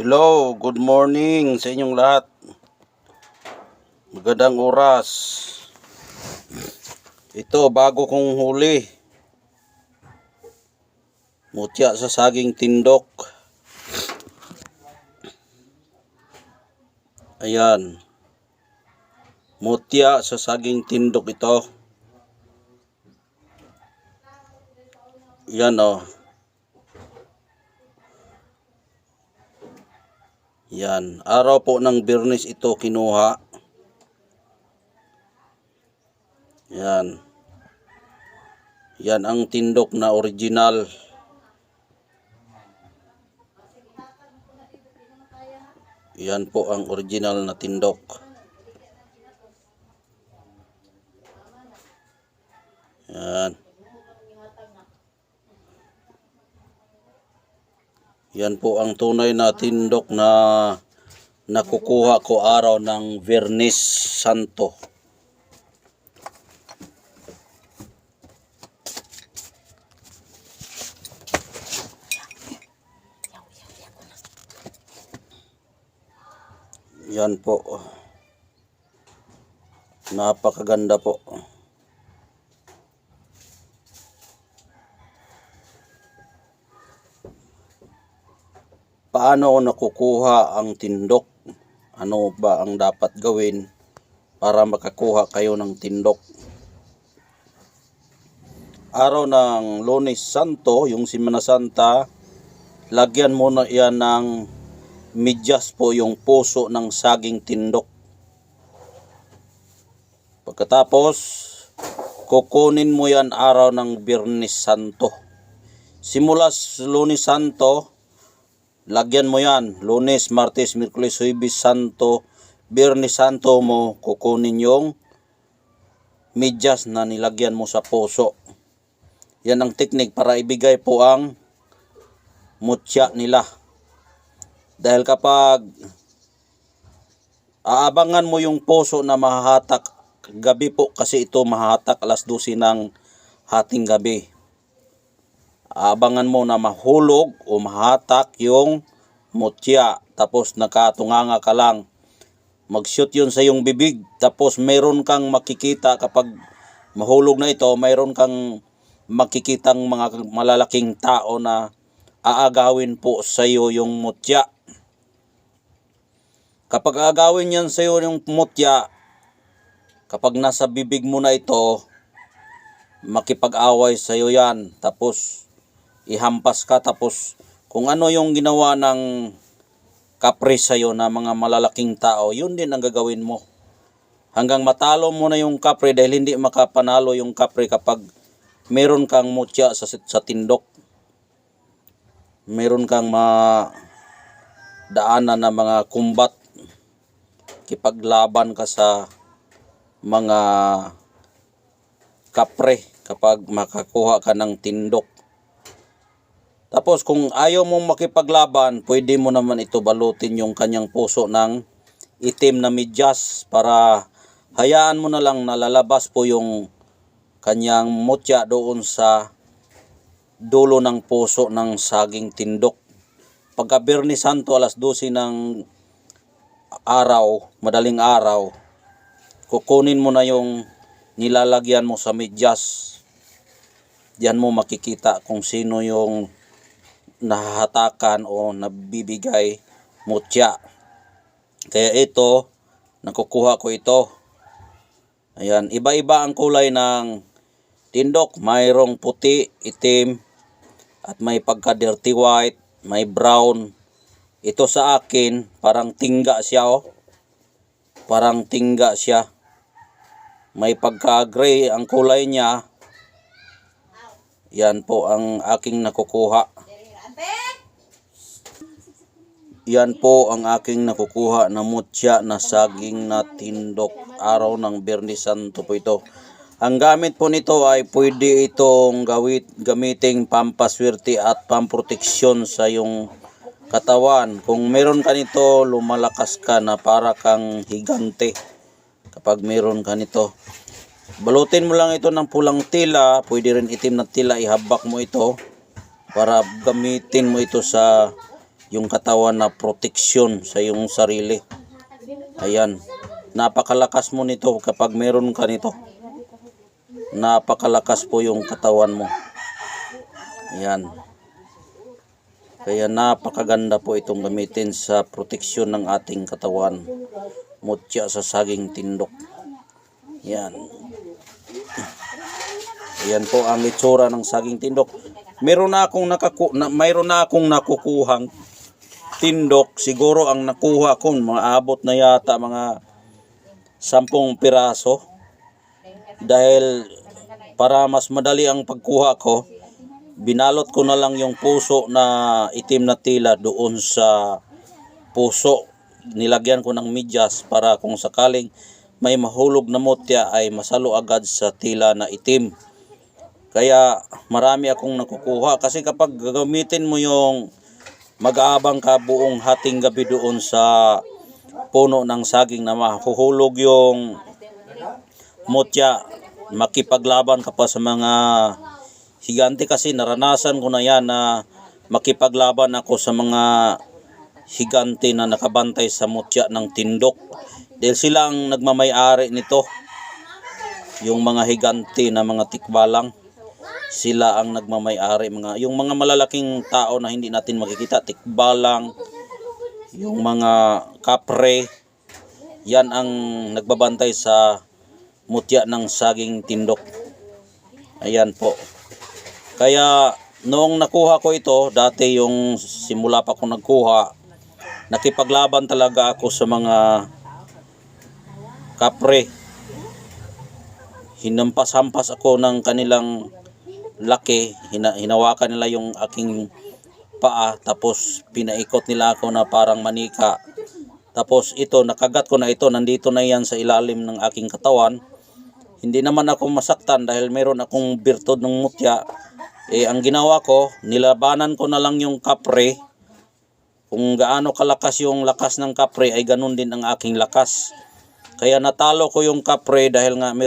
Hello, good morning sa inyong lahat. Magandang oras. Ito, bago kong huli. Mutya sa saging tindok. Ayan. Mutya sa saging tindok ito. Yan oh. Yan. Araw po ng birnis ito kinuha. Yan. Yan ang tindok na original. Yan po ang original na tindok. Yan. Yan po ang tunay na tindok na nakukuha ko araw ng Vernis Santo. Yan po. Napakaganda po. Paano nakukuha ang tindok? Ano ba ang dapat gawin para makakuha kayo ng tindok? Araw ng Lunes Santo, yung Simana Santa, lagyan mo na yan ng medyas po yung puso ng saging tindok. Pagkatapos, kukunin mo yan araw ng Birnis Santo. Simula Lunes Santo, Lagyan mo yan. Lunes, Martes, Miyerkules, Huwebes, Santo, Biyernes Santo mo kukunin yung medyas na nilagyan mo sa puso. Yan ang teknik para ibigay po ang mutya nila. Dahil kapag aabangan mo yung puso na mahahatak gabi po kasi ito mahahatak alas 12 ng hating gabi abangan mo na mahulog o mahatak yung mutya. Tapos nakatunganga ka lang. Mag-shoot yun sa iyong bibig. Tapos meron kang makikita kapag mahulog na ito mayroon kang makikitang mga malalaking tao na aagawin po sa iyo yung mutya. Kapag aagawin yan sa iyo yung mutya kapag nasa bibig mo na ito makipag-away sa iyo yan. Tapos ihampas ka tapos kung ano yung ginawa ng kapre sa'yo na mga malalaking tao, yun din ang gagawin mo. Hanggang matalo mo na yung kapre dahil hindi makapanalo yung kapre kapag meron kang mutya sa, sa tindok. Meron kang ma daanan na mga kumbat. Kipaglaban ka sa mga kapre kapag makakuha ka ng tindok. Tapos kung ayaw mong makipaglaban, pwede mo naman ito balutin yung kanyang puso ng itim na medyas para hayaan mo na lang nalalabas po yung kanyang mutya doon sa dulo ng puso ng saging tindok. Pagka Birni Santo alas 12 ng araw, madaling araw, kukunin mo na yung nilalagyan mo sa medyas. Diyan mo makikita kung sino yung nahahatakan o nabibigay mutya. Kaya ito, nakukuha ko ito. Ayan, iba-iba ang kulay ng tindok. Mayroong puti, itim, at may pagka-dirty white, may brown. Ito sa akin, parang tingga siya oh. Parang tingga siya. May pagka-gray ang kulay niya. Yan po ang aking nakukuha. Yan po ang aking nakukuha na mutya na saging na tindok araw ng Bernis Santo po ito. Ang gamit po nito ay pwede itong gawit, gamiting pampaswerte at pamproteksyon sa yung katawan. Kung meron ka nito, lumalakas ka na para kang higante kapag meron ka nito. Balutin mo lang ito ng pulang tila, pwede rin itim na tila, ihabak mo ito para gamitin mo ito sa yung katawan na proteksyon sa iyong sarili. Ayan. Napakalakas mo nito kapag meron ka nito. Napakalakas po yung katawan mo. Ayan. Kaya napakaganda po itong gamitin sa proteksyon ng ating katawan. Mutya sa saging tindok. Yan. Yan po ang itsura ng saging tindok. Meron na akong nakaku na, mayroon na akong nakukuhang tindok. Siguro ang nakuha ko maabot na yata mga sampung piraso. Dahil para mas madali ang pagkuha ko, binalot ko na lang yung puso na itim na tila doon sa puso. Nilagyan ko ng medyas para kung sakaling may mahulog na mutya ay masalo agad sa tila na itim. Kaya marami akong nakukuha kasi kapag gagamitin mo yung mag-aabang ka buong hating gabi doon sa puno ng saging na mahuhulog yung mutya, makipaglaban ka pa sa mga higante kasi naranasan ko na yan na makipaglaban ako sa mga higante na nakabantay sa mutya ng tindok. Dahil sila ang nagmamay-ari nito. Yung mga higante na mga tikbalang sila ang nagmamay-ari mga yung mga malalaking tao na hindi natin makikita tikbalang yung mga kapre yan ang nagbabantay sa mutya ng saging tindok. Ayan po. Kaya noong nakuha ko ito dati yung simula pa ko nagkuha nakipaglaban talaga ako sa mga kapre. Hinampas-hampas ako ng kanilang laki, hina, hinawakan nila yung aking paa, tapos pinaikot nila ako na parang manika. Tapos ito, nakagat ko na ito, nandito na yan sa ilalim ng aking katawan. Hindi naman ako masaktan dahil meron akong birtod ng mutya. Eh, ang ginawa ko, nilabanan ko na lang yung kapre. Kung gaano kalakas yung lakas ng kapre, ay ganun din ang aking lakas. Kaya natalo ko yung kapre dahil nga meron